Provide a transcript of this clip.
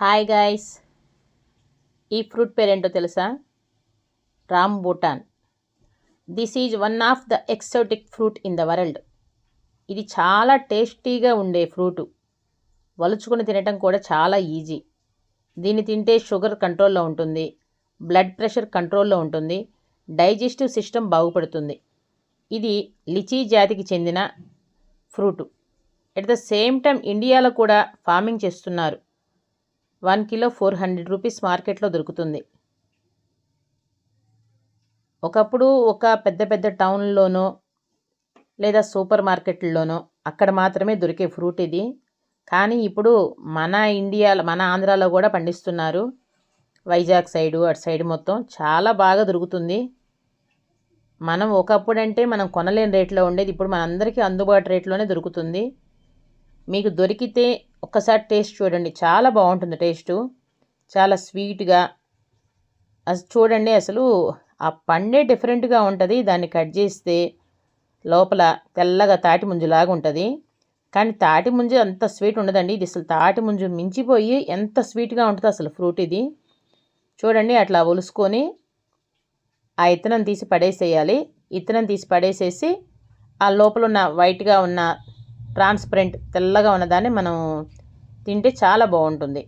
Hi guys ఈ fruit పేరేంటో తెలుసా? Rambutan this is one of the exotic fruit in the world ఇది చాలా టేస్టీగా ఉండే ఫ్రూటు. వలుచుకొని తినటం కూడా చాలా ఈజీ. దీన్ని తింటే షుగర్ కంట్రోల్లో ఉంటుంది బ్లడ్ ప్రెషర్ కంట్రోల్లో ఉంటుంది డైజెస్టివ్ సిస్టమ్ బాగుపడుతుంది. ఇది లిచీ జాతికి చెందిన fruit. At the same time ఇండియాలో కూడా ఫార్మింగ్ చేస్తున్నారు. One kilo four hundred rupees మార్కెట్లో దొరుకుతుంది. ఒకప్పుడు ఒక పెద్ద పెద్ద టౌన్లోనో లేదా సూపర్ మార్కెట్లలోనో అక్కడ మాత్రమే దొరికే ఫ్రూట్ ఇది. కానీ ఇప్పుడు మన ఇండియా మన ఆంధ్రాలో కూడా పండిస్తున్నారు. వైజాగ్ సైడు అటు సైడ్ మొత్తం చాలా బాగా దొరుకుతుంది. మనం ఒకప్పుడు అంటే మనం కొనలేని రేట్లో ఉండేది. ఇప్పుడు మనందరికీ అందుబాటు రేట్లోనే దొరుకుతుంది. మీకు దొరికితే ఒక్కసారి టేస్ట్ చూడండి. చాలా బాగుంటుంది టేస్టు. చాలా స్వీట్గా. అసలు చూడండి అసలు ఆ పండే డిఫరెంట్గా ఉంటుంది. దాన్ని కట్ చేస్తే లోపల తెల్లగా తాటి ముంజులాగా ఉంటుంది. కానీ తాటి ముంజు అంత స్వీట్ ఉండదండి. ఇది అసలు తాటి ముంజు మించిపోయి ఎంత స్వీట్గా ఉంటుంది అసలు ఫ్రూట్ ఇది. చూడండి అట్లా ఒలుసుకొని ఆ ఇత్తనం తీసి పడేసేయాలి. ఇత్తనం తీసి పడేసేసి ఆ లోపల ఉన్న వైట్గా ఉన్న ట్రాన్స్పరెంట్ తెల్లగా ఉన్నదాన్ని మనం తింటే చాలా బాగుంటుంది.